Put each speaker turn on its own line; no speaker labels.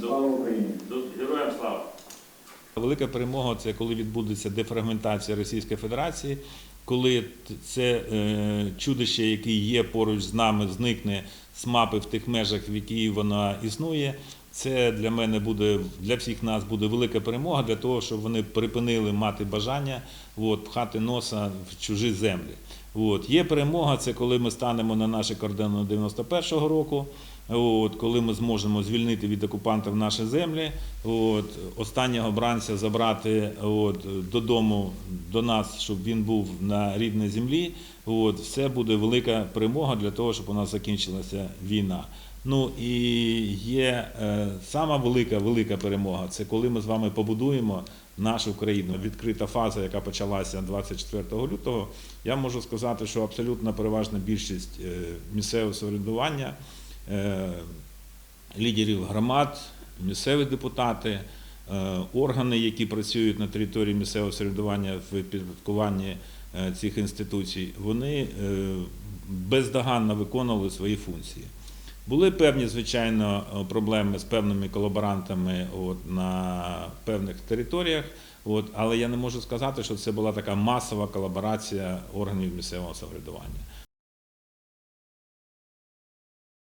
Слава Україні!
Героям слава!
Велика перемога це коли відбудеться дефрагментація Російської Федерації, коли це е, чудище, яке є поруч з нами, зникне з мапи в тих межах, в якій вона існує. Це для мене буде для всіх нас буде велика перемога для того, щоб вони припинили мати бажання от, пхати носа в чужі землі. От. Є перемога, це коли ми станемо на наші кордони 91-го року. От, коли ми зможемо звільнити від окупантів наші землі, от, останнього бранця забрати от, додому до нас, щоб він був на рідній землі, от, все буде велика перемога для того, щоб у нас закінчилася війна. Ну і є е, сама велика велика перемога. Це коли ми з вами побудуємо нашу країну. Відкрита фаза, яка почалася 24 лютого. Я можу сказати, що абсолютно переважна більшість е, місцевого самоврядування, лідерів громад, місцеві депутати, е, органи, які працюють на території місцевого самоврядування в підпорядкуванні е, цих інституцій, вони е, бездоганно виконували свої функції. Були певні, звичайно, проблеми з певними колаборантами от, на певних територіях, от, але я не можу сказати, що це була така масова колаборація органів місцевого самоврядування.